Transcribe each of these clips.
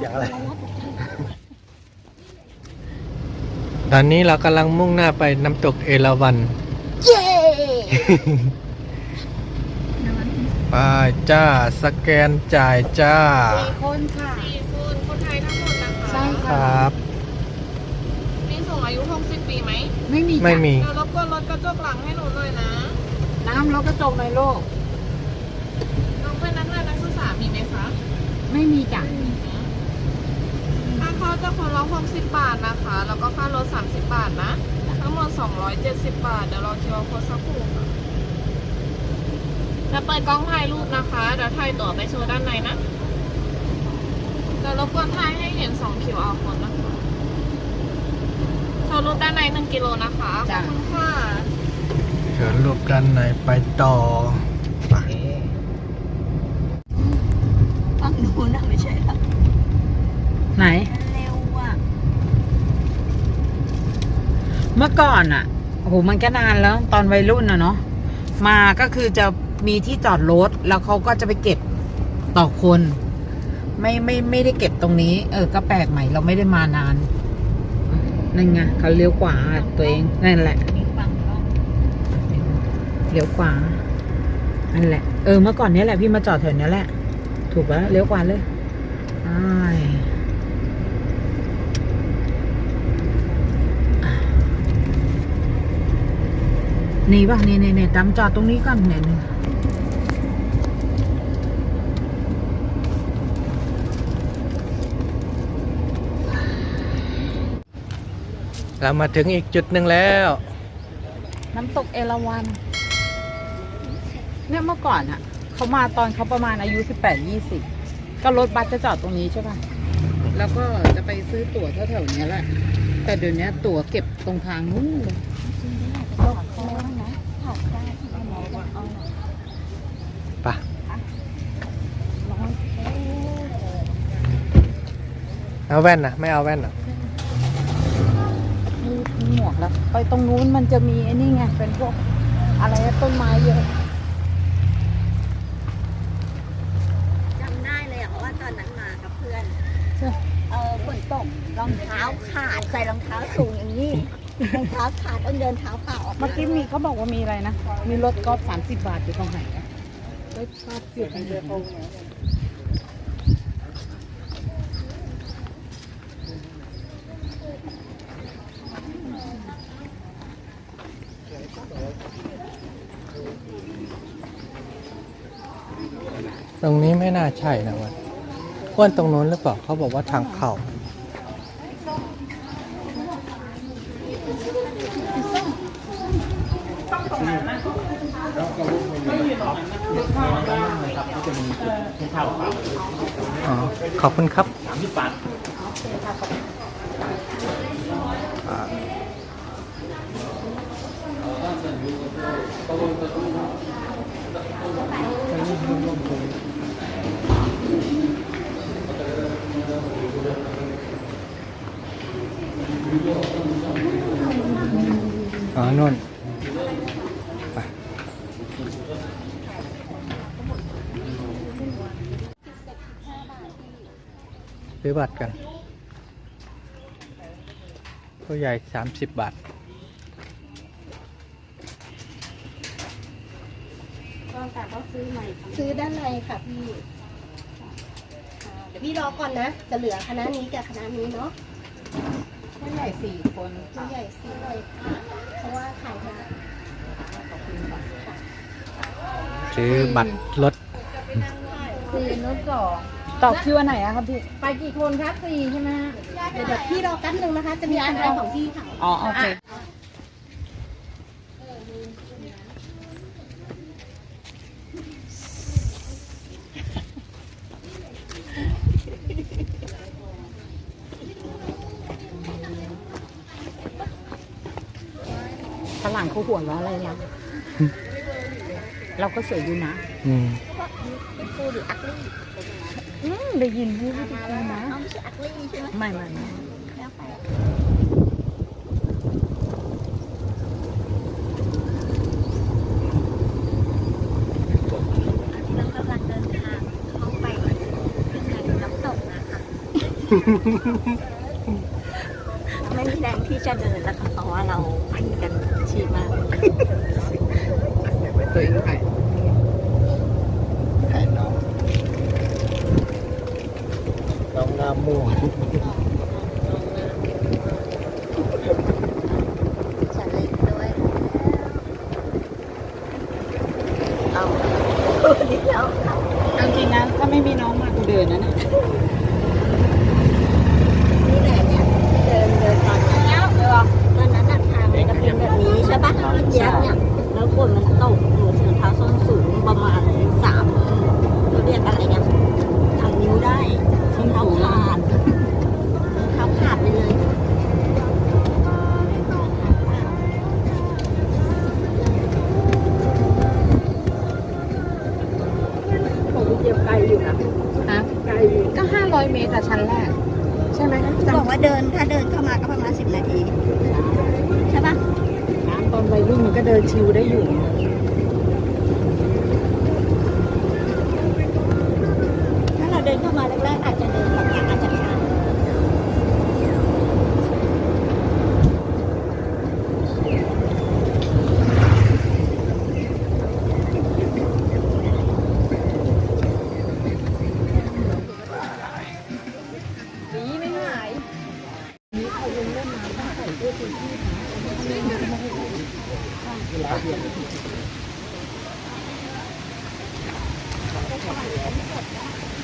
อย่างอะไรตอนนี้เรากำลังมุ่งหน้าไปน้ำตกเอราวัณเย้ไปจ้า สแกนจ่ายจ้า สี่คนค่ะสี่คนคนไทยทั้งหมดนะคะใช่คค่ะรับ มีสูงอายุ 60 ปีไหมไม่มีไม่มี เดี๋ยวรบกวนรถกระจกหลังให้หนูหน่อยนะน้ำรถกระจกในโลก น้องเป็นนักเรียนนักศึกษามีไหมคะ ไม่มีจ้ะค่าเข้าจะคนละ60 บาทนะคะ แล้วก็ค่ารถ30 บาทนะ ทั้งหมด 270 บาท เดี๋ยวเราเจอโค้ดสักครู่ค่ะจะเปิดกล้องถ่ายรูปนะคะ เดี๋ยวถ่ายตั๋วไปโชว์ด้านในนะเดี๋ยวรบกวนถ่ายให้เห็น2 QR คนนะคะโชว์รูปด้านใน 1 กิโลนะคะ ขอบคุณค่ะ เชิญรูปด้านในไปต่อ ไปฝั่งนู้นอะไม่ใช่หรอไหนเร็วอะเมื่อก่อนอะโอ้โหมันก็นานแล้วตอนวัยรุ่นอะเนาะมาก็คือจะมีที่จอดรถแล้วเขาก็จะไปเก็บต่อคน ไม่ไม่ไม่ได้เก็บตรงนี้ เออ ก็แปลกใหม่เราไม่ได้มานานนั่นไงเขาเลี้ยวขวาตัวเองนั่นแหละ มีฝั่งก็เลี้ยวขวานั่นแหละ เออ เมื่อก่อนเนี้ยแหละพี่มาจอดแถวเนี้ยแหละ ถูกแล้วเลี้ยวขวาเลยอ้ายนี่ป่ะนี่นี่นี่ตามจอดตรงนี้ก่อนเนี่ยนี่เรามาถึงอีกจุดหนึ่งแล้ว น้ำตกเอราวัณเนี่ยเมื่อก่อนอะ เขามาตอนเขาประมาณอายุสิบแปดยี่สิบก็รถบัสจะจอดตรงนี้ใช่ป่ะแล้วก็จะไปซื้อตั๋วแถวๆเนี้ยแหละ แต่เดี๋ยวนี้ตั๋วเก็บตรงทางนู้นเลยถอดแล้วนะถอดได้เอาหมอบอกเอาหน่อยไปะร้อนเอ้ยเอาแว่นนะไม่เอาแว่นเหรอมีมีหมวกแล้ว ไปตรงนู้นมันจะมีไอ้นี่ไงเป็นพวกอะไรนะต้นไม้เยอะ จำได้เลยอะเพราะว่าตอนนั้นมากับเพื่อน ใช่ เออฝนตก รองเท้าขาดใส่รองเท้าสูงอย่างนี้รองเท้าขาดต้องเดินเท้าเปล่าออกเมื่อกี้มีเขาบอกว่ามีอะไรนะ มีรถกอล์ฟสามสิบบาทอยู่ตรงไหนอะรถกอล์ฟอยู่ตรงไหนตรงนี้ไม่น่าใช่นะวันอ้วนตรงนู้นหรือเปล่าเขาบอกว่าทางเข้า อ๋อขอบคุณครับอ่าอ๋อนู่น ซื้อบัตรกันผู้ใหญ่ 30 บาทซื้อด้านในค่ะพี่ค่ะเดี๋ยวพี่รอก่อนนะ จะเหลือคณะนี้กับคณะนี้เนาะผู้ใหญ่สี่คนผู้ใหญ่ซื้อเลยค่ะเพราะว่าขายมาซื้อบัตรรถ สี่รถสอง ต่อคิวอันไหนอะครับพี่ ไปกี่คนครับสี่ใช่ไหมฮะเดี๋ยวเดี๋ยวพี่รอแป๊บนึงนะคะ จะมีคณะของพี่ค่ะ อ๋อโอเค ฝรั่งเขาหัวเราะอะไรเราเราก็สวยอยู่นะ อืมเป็นฟูหรื ออักลี่อืมได้ยินพูดทุกคนนะเอาไม่ใช่อักลี่ใช่ไหมไม่ไม่ไม่แล้วไปเรากำลังเดินทางเข้าไปข้างในน้ำตกไม่มีแรงที่จะเดินแล้วค่ะเพราะว่าเราพันกันชีมากตัวเองถ่ายถ่ายน้องน้องหน้า ม่วง ฉันเล็กด้วยเอาดีแล้ว เอาจริงนะถ้าไม่มีน้องมากูเดินนะเนี่ย นี่แหละเนี่ยเดินเดินตอนนั้นตอนนั้นน่ะทางมันจะเป็นแบบนี้ใช่ปะเมื่อกี้เนี่ย แล้วฝนมันตกหนูถือเท้าส้นสูงประมาณสามเราเรียกอะไรเนี่ยสามนิ้วได้ส้นเท้าขาดส้นเท้าขาดไปเลย ผมเจ็บไกล อยู่นะฮะไกลอยู่ก็ห้าร้อยเมตรแต่ชั้นแรก ใช่ไหมจำบอกว่าเดินถ้าเดินเข้ามาก็ประมาณสิบนาที ใช่ปะน้ำตอนวัยรุ่นมันก็เดินชิวได้อยู่ถ้าเราเดินเข้ามาแรกๆอาจจะเดินแบบ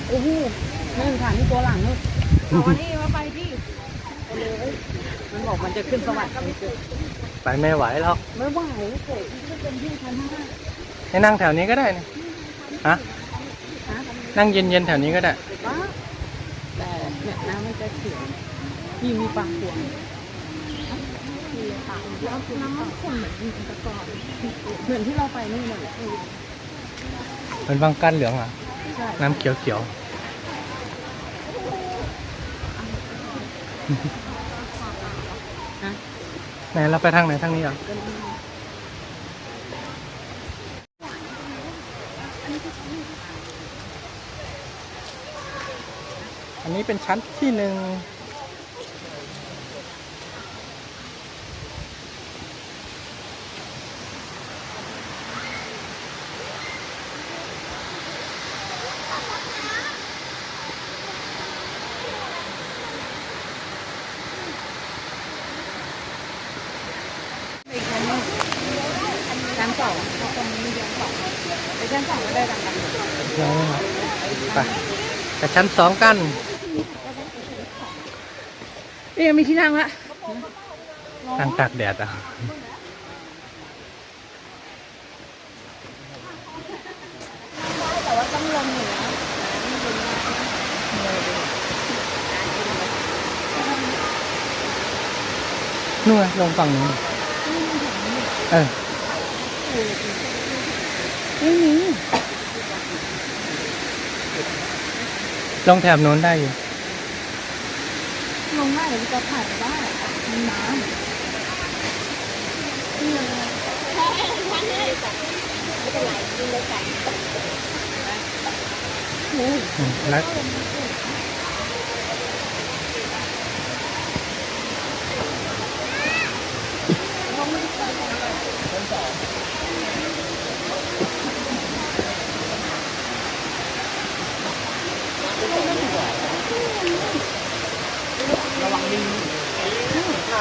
โอ้โหนั่นค่ะนี่ตัวหลังนู่นอ๋อนี่มาไปที่มันบอกมันจะขึ้นสวรรค์ไปไม่ไหวหรอกไม่ไหวเกิดที่เป็นที่ชั้นห้าให้นั่งแถวนี้ก็ได้นี่ฮะนั่งเย็นๆแถวนี้ก็ได้บ้าแต่เนี่ยน้ำมันจะเขียวนี่มีปลาขวงน้ำมันขุ่นเหมือนมีตะกอนเหมือนที่เราไปนี่เลยเป็นบางกั้นเหลืองอะใช่ น้ำเขียวฮะๆไหนเราไปทางไหนทางนี้เหรออันนี้เป็นชั้นที่หนึ่ง ชั้นสองตรงนี้มีชั้นสองไปชั้นสองก็ได้ดังกันยังไปแต่ชั้นสองกันนี่ยังมีที่นั่งละนั่งตากแดดอะแต่ว่าต้องลงอยู่นะนู่นไงลงฝั่งนู้น เออไม่มีลงแถบนู้นได้อยู่ ลงได้หรือจะถ่ายได้มีน้อืมแล้วนั่งตะไกลเลย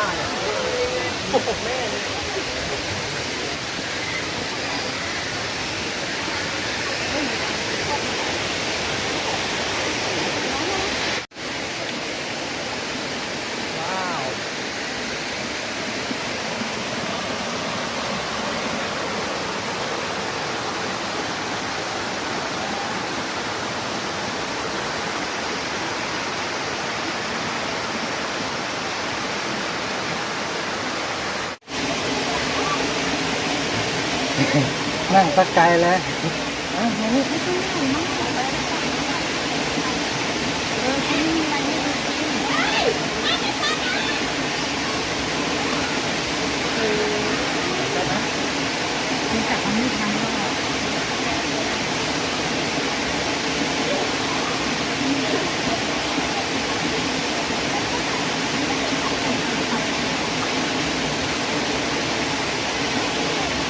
อะม ตะไคร้แล้ว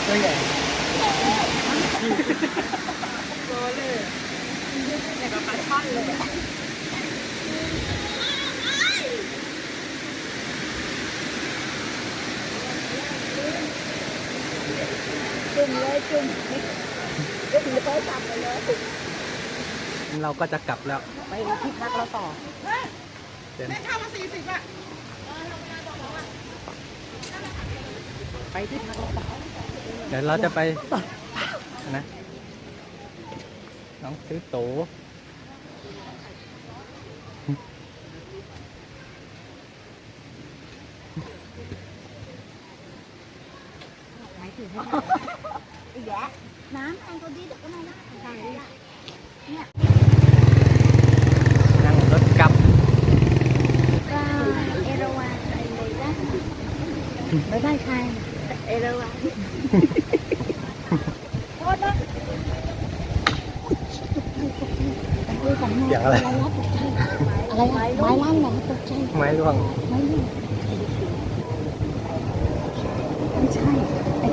对。 เขาไม่ทำก็ท่อนเลยอะจุ่มเลยจุ่มจุ่มเลยจับไปเลยเราก็จะกลับแล้วไปที่พักเราต่อเดินไปที่พักเราต่อเดี๋ยวเราจะไปนะน้องซื้อโตว อีกแล้วน้ำแองก็ดีเดี๋ยวก็มาละทางนี้ละนั่งรถกลับก็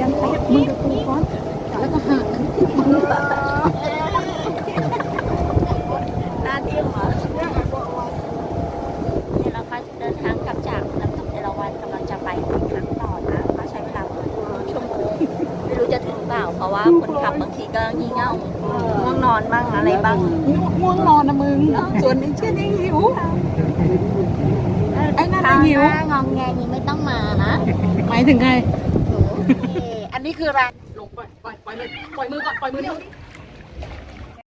เอราวัณอะไรเลยนะไม่ได้ใครเอราวัณเสียงอะไรอะไรไม้ไม้ลั่นเหรอตกใจไม้ร่วงไม้ลั่นไม่ใช่ไอ้ดังแป๊บมือกูก้อนแล้วก็หักหน้าที่เหรอเนี่ยเราก็เดินทางกลับจากน้ำตกเอราวัณกำลังจะไปอีกครั้งต่อนะก็ใช้เวลาประมาณชั่วโมงไม่รู้จะถึงเปล่า เพราะว่าคนขับบางทีก็งี่เง่าง่วงนอนบ้างอะไรบ้างง่วงนอนนะมึงส่วนไอ้เช่นไอ้หิวไอ้นั่นคราวไอ้หิวหน้างองแงนี้ไม่ต้องมานะหมายถึงใครห นี้คืออะไรลงปล่อยปล่อยปล่อยมือปล่อยมือก่อนปล่อยมือเดี๋ยว